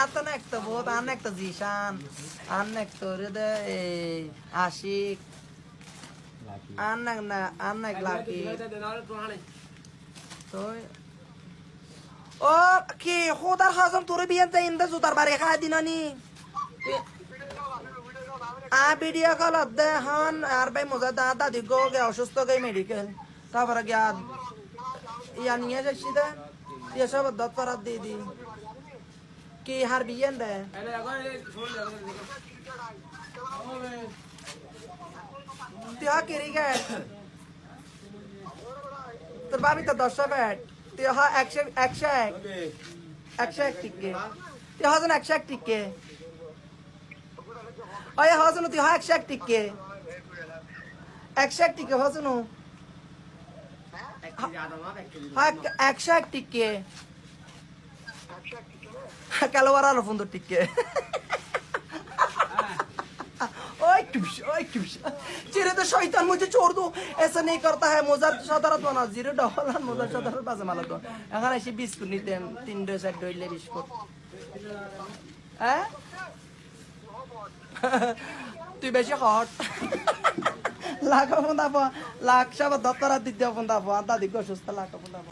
Atan ekta বহুত আন একটা জিশান আন একটা রে আশিক আন না না আন না লাকি তো ও কি খোদার হাজম তোর বিয়ে তাই ইন্দা জুতার বাড়ি খাই দিনানি আ ভিডিও কল দে হন আর ভাই মজা দা দাদি গো গে অসুস্থ গে মেডিকেল তারপরে গিয়া ইয়া নিয়ে যাচ্ছি দে ইয়ে সব দত্তরাত দিয়ে দি কি হার বিয়েন দে তুই হা কিরি গে তোর বাবি তো দশটা ব্যাট তুই হা একশো একশো এক একশো এক টিকে তুই হজন একশো এক টিকে ওই হজন তুই হা একশো এক টিকে একশো এক টিকে হজন হা একশো এক টিকে কালোয়ার আলো ফোন টিকে ओए टुश ओए टुश चिरे तो शैतान मुझे छोड़ दो ऐसा नहीं करता है मोजार सदारत बना জিরো ডবল আর মোজার সদারত বাজে মালা তো এখন এসে বিস্কুট নিতেন তিন ডো চার ডইলে বিস্কুট হ্যাঁ তুই বেশি হট লাখ ফোন দাবো লাখ সব দত্তরা দিতে ফোন দাবো দাদি গো সুস্থ লাখ ফোন দাবো